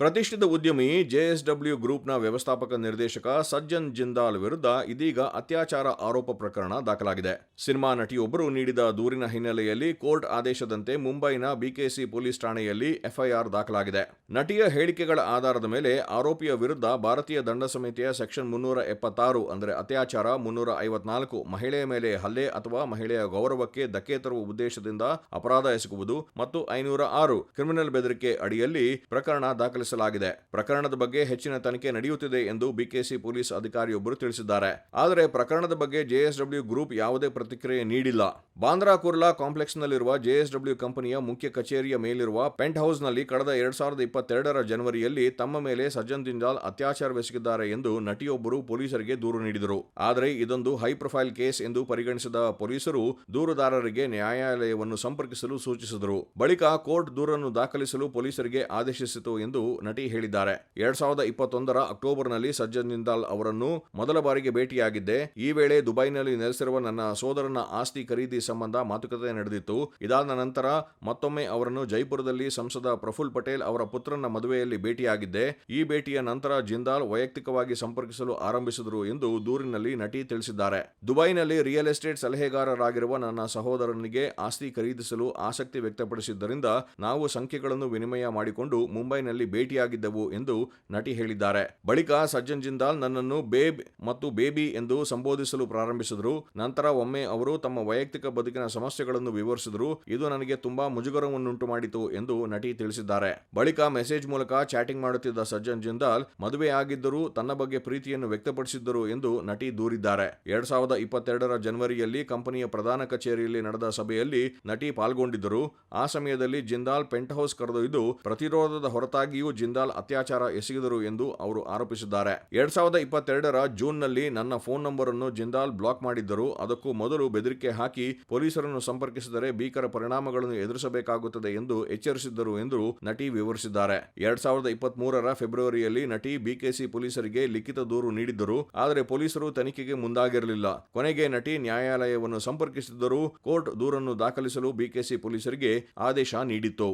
ಪ್ರತಿಷ್ಠಿತ ಉದ್ಯಮಿ ಜೆಎಸ್ಡಬ್ಲ್ಯೂ ಗ್ರೂಪ್ನ ವ್ಯವಸ್ಥಾಪಕ ನಿರ್ದೇಶಕ ಸಜ್ಜನ್ ಜಿಂದಾಲ್ ವಿರುದ್ಧ ಇದೀಗ ಅತ್ಯಾಚಾರ ಆರೋಪ ಪ್ರಕರಣ ದಾಖಲಾಗಿದೆ. ಸಿನಿಮಾ ನಟಿಯೊಬ್ಬರು ನೀಡಿದ ದೂರಿನ ಹಿನ್ನೆಲೆಯಲ್ಲಿ ಕೋರ್ಟ್ ಆದೇಶದಂತೆ ಮುಂಬೈನ ಬಿಕೆಸಿ ಪೊಲೀಸ್ ಠಾಣೆಯಲ್ಲಿ ಎಫ್ಐಆರ್ ದಾಖಲಾಗಿದೆ. ನಟಿಯ ಹೇಳಿಕೆಗಳ ಆಧಾರದ ಮೇಲೆ ಆರೋಪಿಯ ವಿರುದ್ಧ ಭಾರತೀಯ ದಂಡ ಸಮಿತಿಯ ಸೆಕ್ಷನ್ ಮುನ್ನೂರ ಎಪ್ಪತ್ತಾರು ಅಂದರೆ ಅತ್ಯಾಚಾರ ಮುನ್ನೂರ ಐವತ್ನಾಲ್ಕು ಮಹಿಳೆಯ ಮೇಲೆ ಹಲ್ಲೆ ಅಥವಾ ಮಹಿಳೆಯ ಗೌರವಕ್ಕೆ ಧಕ್ಕೆ ತರುವ ಉದ್ದೇಶದಿಂದ ಅಪರಾಧ ಎಸಗುವುದು ಮತ್ತು ಐನೂರ ಆರು ಕ್ರಿಮಿನಲ್ ಬೆದರಿಕೆ ಅಡಿಯಲ್ಲಿ ಪ್ರಕರಣ ದಾಖಲಿಸಲಾಗಿದೆ ಪ್ರಕರಣದ ಬಗ್ಗೆ ಹೆಚ್ಚಿನ ತನಿಖೆ ನಡೆಯುತ್ತಿದೆ ಎಂದು ಬಿಕೆಸಿ ಪೊಲೀಸ್ ಅಧಿಕಾರಿಯೊಬ್ಬರು ತಿಳಿಸಿದ್ದಾರೆ. ಆದರೆ ಪ್ರಕರಣದ ಬಗ್ಗೆ ಜೆಎಸ್ಡಬ್ಲ್ಯೂ ಗ್ರೂಪ್ ಯಾವುದೇ ಪ್ರತಿಕ್ರಿಯೆ ನೀಡಿಲ್ಲ. ಬಾಂದ್ರಾ ಕುರ್ಲಾ ಕಾಂಪ್ಲೆಕ್ಸ್ನಲ್ಲಿರುವ ಜೆಎಸ್ಡಬ್ಲ್ಯೂ ಕಂಪನಿಯ ಮುಖ್ಯ ಕಚೇರಿಯ ಮೇಲಿರುವ ಪೆಂಟ್ ಹೌಸ್ನಲ್ಲಿ ಕಳೆದ ಎರಡ್ ಸಾವಿರದ ಇಪ್ಪತ್ತೆರಡರ ಜನವರಿಯಲ್ಲಿ ತಮ್ಮ ಮೇಲೆ ಸಜ್ಜನ್ ಜಿಂದಾಲ್ ಅತ್ಯಾಚಾರವೆಸಗಿದ್ದಾರೆ ಎಂದು ನಟಿಯೊಬ್ಬರು ಪೊಲೀಸರಿಗೆ ದೂರು ನೀಡಿದರು. ಆದರೆ ಇದೊಂದು ಹೈ ಪ್ರೊಫೈಲ್ ಕೇಸ್ ಎಂದು ಪರಿಗಣಿಸಿದ ಪೊಲೀಸರು ದೂರುದಾರರಿಗೆ ನ್ಯಾಯಾಲಯವನ್ನು ಸಂಪರ್ಕಿಸಲು ಸೂಚಿಸಿದರು. ಬಳಿಕ ಕೋರ್ಟ್ ದೂರನ್ನು ದಾಖಲಿಸಲು ಪೊಲೀಸರಿಗೆ ಆದೇಶಿಸಿತು ಎಂದು ನಟಿ ಹೇಳಿದ್ದಾರೆ. ಎರಡ್ ಸಾವಿರದ ಇಪ್ಪತ್ತೊಂದರ ಅಕ್ಟೋಬರ್ನಲ್ಲಿ ಸಜ್ಜನ್ ಜಿಂದಾಲ್ ಅವರನ್ನು ಮೊದಲ ಬಾರಿಗೆ ಭೇಟಿಯಾಗಿದ್ದೆ. ಈ ವೇಳೆ ದುಬೈನಲ್ಲಿ ನೆಲೆಸಿರುವ ನನ್ನ ಸೋದರನ ಆಸ್ತಿ ಖರೀದಿ ಸಂಬಂಧ ಮಾತುಕತೆ ನಡೆದಿತ್ತು. ಇದಾದ ನಂತರ ಮತ್ತೊಮ್ಮೆ ಅವರನ್ನು ಜೈಪುರದಲ್ಲಿ ಸಂಸದ ಪ್ರಫುಲ್ ಪಟೇಲ್ ಅವರ ಪುತ್ರನ ಮದುವೆಯಲ್ಲಿ ಭೇಟಿಯಾಗಿದ್ದೆ. ಈ ಭೇಟಿಯ ನಂತರ ಜಿಂದಾಲ್ ವೈಯಕ್ತಿಕವಾಗಿ ಸಂಪರ್ಕಿಸಲು ಆರಂಭಿಸಿದರು ಎಂದು ದೂರಿನಲ್ಲಿ ನಟಿ ತಿಳಿಸಿದ್ದಾರೆ. ದುಬೈನಲ್ಲಿ ರಿಯಲ್ ಎಸ್ಟೇಟ್ ಸಲಹೆಗಾರರಾಗಿರುವ ನನ್ನ ಸಹೋದರನಿಗೆ ಆಸ್ತಿ ಖರೀದಿಸಲು ಆಸಕ್ತಿ ವ್ಯಕ್ತಪಡಿಸಿದ್ದರಿಂದ ನಾವು ಸಂಖ್ಯೆಗಳನ್ನು ವಿನಿಮಯ ಮಾಡಿಕೊಂಡು ಮುಂಬೈನಲ್ಲಿ ಭೇಟಿಯಾಗಿದ್ದೆವು ಎಂದು ನಟಿ ಹೇಳಿದ್ದಾರೆ. ಬಳಿಕ ಸಜ್ಜನ್ ಜಿಂದಾಲ್ ನನ್ನನ್ನು ಬೇಬ್ ಮತ್ತು ಬೇಬಿ ಎಂದು ಸಂಬೋಧಿಸಲು ಪ್ರಾರಂಭಿಸಿದರು. ನಂತರ ಒಮ್ಮೆ ಅವರು ತಮ್ಮ ವೈಯಕ್ತಿಕ ಬದುಕಿನ ಸಮಸ್ಯೆಗಳನ್ನು ವಿವರಿಸಿದರು. ಇದು ನನಗೆ ತುಂಬಾ ಮುಜುಗರವನ್ನುಂಟು ಮಾಡಿತು ಎಂದು ನಟಿ ತಿಳಿಸಿದ್ದಾರೆ. ಬಳಿಕ ಮೆಸೇಜ್ ಮೂಲಕ ಚಾಟಿಂಗ್ ಮಾಡುತ್ತಿದ್ದ ಸಜ್ಜನ್ ಜಿಂದಾಲ್ ಮದುವೆಯಾಗಿದ್ದರೂ ತನ್ನ ಬಗ್ಗೆ ಪ್ರೀತಿಯನ್ನು ವ್ಯಕ್ತಪಡಿಸಿದ್ದರು ಎಂದು ನಟಿ ದೂರಿದ್ದಾರೆ. ಎರಡ್ ಸಾವಿರದ ಇಪ್ಪತ್ತೆರಡರ ಜನವರಿಯಲ್ಲಿ ಕಂಪನಿಯ ಪ್ರಧಾನ ಕಚೇರಿಯಲ್ಲಿ ನಡೆದ ಸಭೆಯಲ್ಲಿ ನಟಿ ಪಾಲ್ಗೊಂಡಿದ್ದರು. ಆ ಸಮಯದಲ್ಲಿ ಜಿಂದಾಲ್ ಪೆಂಟ್ ಹೌಸ್ ಕರೆದೊಯ್ದು ಪ್ರತಿರೋಧದ ಹೊರತಾಗಿಯೂ ಜಿಂದಾಲ್ ಅತ್ಯಾಚಾರ ಎಸಗಿದರು ಎಂದು ಅವರು ಆರೋಪಿಸಿದ್ದಾರೆ. ಎರಡ್ ಸಾವಿರದ ಇಪ್ಪತ್ತೆರಡರ ಜೂನ್ನಲ್ಲಿ ನನ್ನ ಫೋನ್ ನಂಬರ್ ಅನ್ನು ಜಿಂದಾಲ್ ಬ್ಲಾಕ್ ಮಾಡಿದ್ದರು. ಅದಕ್ಕೂ ಮೊದಲು ಬೆದರಿಕೆ ಹಾಕಿ ಪೊಲೀಸರನ್ನು ಸಂಪರ್ಕಿಸಿದರೆ ಭೀಕರ ಪರಿಣಾಮಗಳನ್ನು ಎದುರಿಸಬೇಕಾಗುತ್ತದೆ ಎಂದು ಎಚ್ಚರಿಸಿದ್ದರು ಎಂದು ನಟಿ ವಿವರಿಸಿದ್ದಾರೆ. ಎರಡ್ ಸಾವಿರದ ಇಪ್ಪತ್ತ್ ಮೂರರ ಫೆಬ್ರವರಿಯಲ್ಲಿ ನಟಿ ಬಿಕೆಸಿ ಪೊಲೀಸರಿಗೆ ಲಿಖಿತ ದೂರು ನೀಡಿದ್ದರು. ಆದರೆ ಪೊಲೀಸರು ತನಿಖೆಗೆ ಮುಂದಾಗಿರಲಿಲ್ಲ. ಕೊನೆಗೆ ನಟಿ ನ್ಯಾಯಾಲಯವನ್ನು ಸಂಪರ್ಕಿಸಿದ್ದರೂ. ಕೋರ್ಟ್ ದೂರನ್ನು ದಾಖಲಿಸಲು ಬಿಕೆಸಿ ಪೊಲೀಸರಿಗೆ ಆದೇಶ ನೀಡಿತ್ತು.